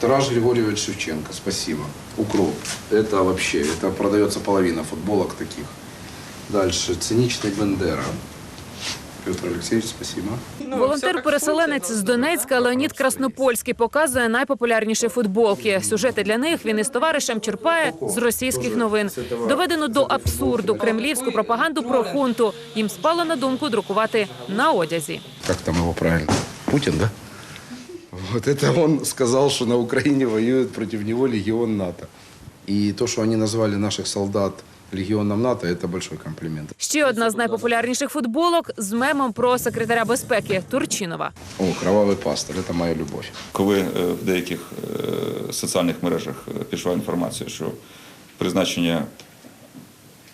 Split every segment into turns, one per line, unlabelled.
Тарас Григорьевич Шевченко, спасибо. Укроп. Это вообще, это продается половина футболок таких. Дальше, циничный Бендера. Петр Алексеевич, спасибо.
Волонтер-переселенець з Донецька Леонід Краснопольський показує найпопулярніші футболки. Сюжети для них він із товаришем черпає з російських новин. Доведено до абсурду кремлівську пропаганду про хунту. Їм спало на думку друкувати на одязі.
Как там его правильно? Путин, да? Вот это он сказал, что на Украине воюет против него легион НАТО. И то, что они назвали наших солдат легионом НАТО, это большой комплимент.
Ще одна з найпопулярніших футболок з мемом про секретаря безпеки Турчинова.
О, кровавый пастор, это моя любовь.
Коли е, в деяких е, соціальних мережах е, пішла інформація, що призначення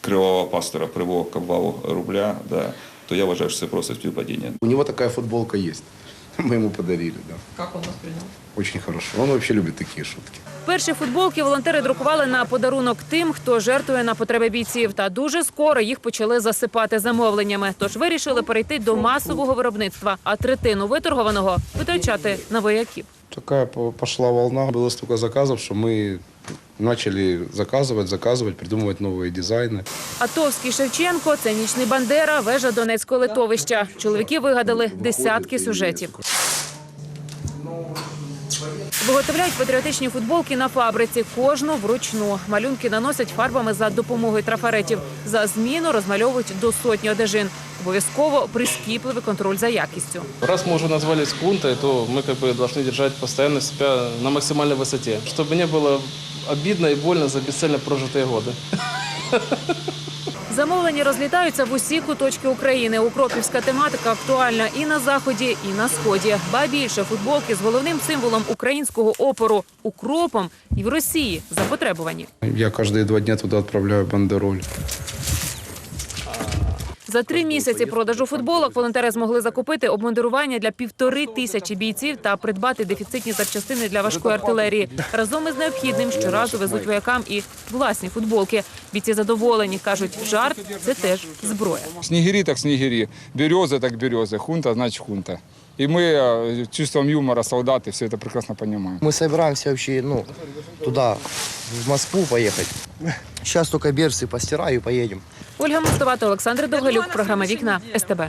кривавого пастора привело к обвалу рубля, да, то я вважаю, що це просто співпадіння.
У него такая футболка есть. Мы ему подарили, да. Как он воспринял? Очень хорошо. Он вообще любит такие шутки.
Перші футболки волонтери друкували на подарунок тим, хто жертвує на потреби бійців. Та дуже скоро їх почали засипати замовленнями. Тож вирішили перейти до масового виробництва, а третину виторгованого витрачати на вояків.
Такая по- пошла волна. Было столько заказов, что мы начали заказывать, заказывать, придумывать новые дизайны.
Атовський Шевченко, цинічний Бандера, вежа Донецького литовища. Чоловіки вигадали десятки сюжетів. Виготовляють патріотичні футболки на фабриці, кожну вручну. Малюнки наносять фарбами за допомогою трафаретів. За зміну розмальовують до сотні одежин. Обов'язково прискіпливий контроль за якістю.
Раз мы уже назвались кунтой, то мы как бы должны держать постоянно себя на максимальной высоте, чтобы не было обидно и больно за бесцельно прожитые годы.
Замовлення розлітаються в усі куточки України. Укропівська тематика актуальна і на заході, і на сході. Ба більше футболки з головним символом українського опору укропом і в Росії запотребувані.
Я каждые два дня туда отправляю бандероль.
За три місяці продажу футболок волонтери змогли закупити обмундирування для півтори тисячі бійців та придбати дефіцитні запчастини для важкої артилерії. Разом із необхідним щоразу везуть воякам і власні футболки. Бійці задоволені кажуть, жарт це теж зброя.
Снігірі так снігірі, березы так березы, хунта значить хунта. И мы э, чувством юмора солдаты все это прекрасно понимаем.
Мы собираемся вообще, ну, туда, в Москву поехать. Сейчас только берцы постираю и поедем.
Ольга Мостова та Олександр Довгалюк. Програма Вікна СТБ.